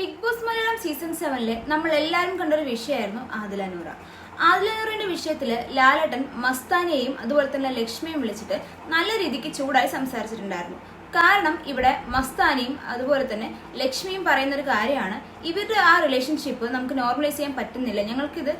Big boss Malayalam season സെവനിലെ നമ്മൾ എല്ലാവരും കണ്ടൊരു വിഷയമായിരുന്നു ആദിലനൂറ. ആദിലനൂറിന്റെ വിഷയത്തിൽ ലാലട്ടൻ മസ്താനയെയും അതുപോലെ തന്നെ ലക്ഷ്മിയും വിളിച്ചിട്ട് നല്ല രീതിക്ക് ചൂടായി സംസാരിച്ചിട്ടുണ്ടായിരുന്നു. കാരണം ഇവിടെ മസ്താനിയും അതുപോലെ തന്നെ ലക്ഷ്മിയും പറയുന്ന ഒരു കാര്യമാണ് ഇവരുടെ ആ റിലേഷൻഷിപ്പ് നമുക്ക് നോർമലൈസ് ചെയ്യാൻ പറ്റുന്നില്ല. ഞങ്ങൾക്കിത്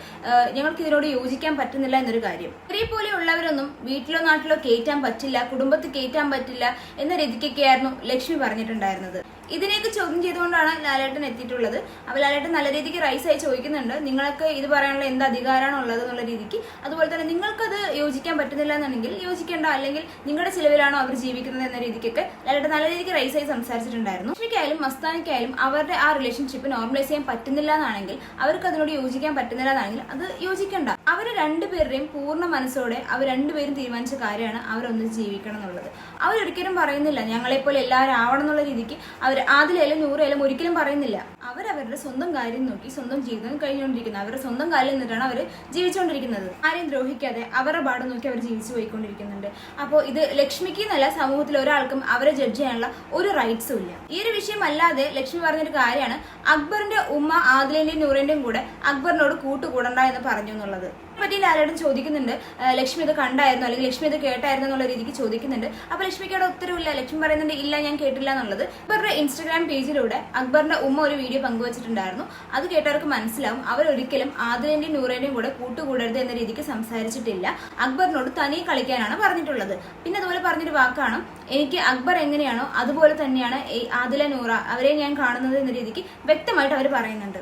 ഞങ്ങൾക്ക് ഇതിനോട് യോജിക്കാൻ പറ്റുന്നില്ല എന്നൊരു കാര്യം. ഇവരെ പോലെയുള്ളവരൊന്നും വീട്ടിലോ നാട്ടിലോ കയറ്റാൻ പറ്റില്ല കുടുംബത്തിൽ കയറ്റാൻ പറ്റില്ല എന്ന രീതിക്കൊക്കെയായിരുന്നു ലക്ഷ്മി പറഞ്ഞിട്ടുണ്ടായിരുന്നത്. ഇതിനെയൊക്കെ ചോദ്യം ചെയ്തുകൊണ്ടാണ് ലാലേട്ടൻ എത്തിയിട്ടുള്ളത്. അപ്പോൾ ലാലേട്ടൻ നല്ല രീതിക്ക് റൈസ് ആയി ചോദിക്കുന്നുണ്ട്. നിങ്ങൾക്ക് ഇത് പറയാനുള്ള എന്ത് അധികാരമാണ് ഉള്ളത് എന്നുള്ള രീതിക്ക്. അതുപോലെ തന്നെ നിങ്ങൾക്കത് യോജിക്കാൻ പറ്റുന്നില്ല എന്നുണ്ടെങ്കിൽ യോജിക്കേണ്ട. അല്ലെങ്കിൽ നിങ്ങളുടെ ചിലവിലാണോ അവർ ജീവിക്കുന്നത് എന്ന രീതിക്കൊക്കെ ലാലേട്ടൻ നല്ല രീതിക്ക് റൈസ് ആയി സംസാരിച്ചിട്ടുണ്ടായിരുന്നു. ലക്ഷ്മിക്കായാലും മസ്താനിക്കായാലും അവരുടെ ആ റിലേഷൻഷിപ്പ് നോർമലൈസ് ചെയ്യാൻ പറ്റുന്നില്ല എന്നാണെങ്കിൽ അവർക്ക് അതിനോട് യോജിക്കാൻ പറ്റുന്നില്ല എന്നാണെങ്കിൽ അത് യോജിക്കണ്ട. അവർ രണ്ടുപേരുടെയും പൂർണ മനസ്സോടെ അവർ രണ്ടുപേരും തീരുമാനിച്ച കാര്യമാണ് അവരൊന്നിച്ച് ജീവിക്കണം എന്നുള്ളത്. അവരൊരിക്കലും പറയുന്നില്ല ഞങ്ങളെപ്പോലെ എല്ലാവരും ആവണം എന്നുള്ള രീതിക്ക് അവർ ആദിലായാലും നൂറായാലും ഒരിക്കലും പറയുന്നില്ല. അവരവരുടെ സ്വന്തം കാര്യം നോക്കി സ്വന്തം ജീവിതം കഴിഞ്ഞുകൊണ്ടിരിക്കുന്നത് അവരുടെ സ്വന്തം കാലിൽ നിന്നിട്ടാണ് അവർ ജീവിച്ചുകൊണ്ടിരിക്കുന്നത്. ആരെയും ദ്രോഹിക്കാതെ അവരുടെ പാട് നോക്കി അവർ ജീവിച്ചു പോയിക്കൊണ്ടിരിക്കുന്നുണ്ട്. അപ്പോൾ ഇത് ലക്ഷ്മിക്ക് എന്നല്ല സമൂഹത്തിൽ ഒരാൾക്കും അവരെ ജഡ്ജ് ചെയ്യാനുള്ള ഒരു റൈറ്റ്സും ഇല്ല. ഈ ഒരു വിഷയം അല്ലാതെ ലക്ഷ്മി പറഞ്ഞൊരു കാര്യമാണ് അക്ബറിന്റെ ഉമ്മ ആദിലേന്റെയും നൂറിന്റെയും കൂടെ അക്ബറിനോട് കൂട്ടുകൂടണ്ട എന്ന് പറഞ്ഞു എന്നുള്ളത്. പറ്റി ലാലേട്ടൻ ചോദിക്കുന്നുണ്ട്. ലക്ഷ്മി ഇത് കണ്ടായിരുന്നു? അല്ലെങ്കിൽ ലക്ഷ്മി ഇത് കേട്ടായിരുന്നു എന്നുള്ള രീതിക്ക് ചോദിക്കുന്നുണ്ട്. അപ്പൊ ലക്ഷ്മിക്ക് അവിടെ ഉത്തരവില്ല. ലക്ഷ്മി പറയുന്നുണ്ട് ഇല്ല ഞാൻ കേട്ടില്ല എന്നുള്ളത്. അക്ബറുടെ ഇൻസ്റ്റഗ്രാം പേജിലൂടെ അക്ബറിന്റെ ഉമ്മ ഒരു വീഡിയോ പങ്കുവച്ചിട്ടുണ്ടായിരുന്നു. അത് കേട്ടവർക്ക് മനസ്സിലാവും അവരൊരിക്കലും ആദിലിന്റെയും നൂറേന്റെയും കൂടെ കൂട്ടുകൂടരുത് എന്ന രീതിക്ക് സംസാരിച്ചിട്ടില്ല. അക്ബറിനോട് തനിയെ കളിക്കാനാണ് പറഞ്ഞിട്ടുള്ളത്. പിന്നെ അതുപോലെ പറഞ്ഞൊരു വാക്കാണ് എനിക്ക് അക്ബർ എങ്ങനെയാണോ അതുപോലെ തന്നെയാണ് ആദില നൂറ അവരെ ഞാൻ കാണുന്നത് എന്ന രീതിക്ക് വ്യക്തമായിട്ട് അവർ പറയുന്നുണ്ട്.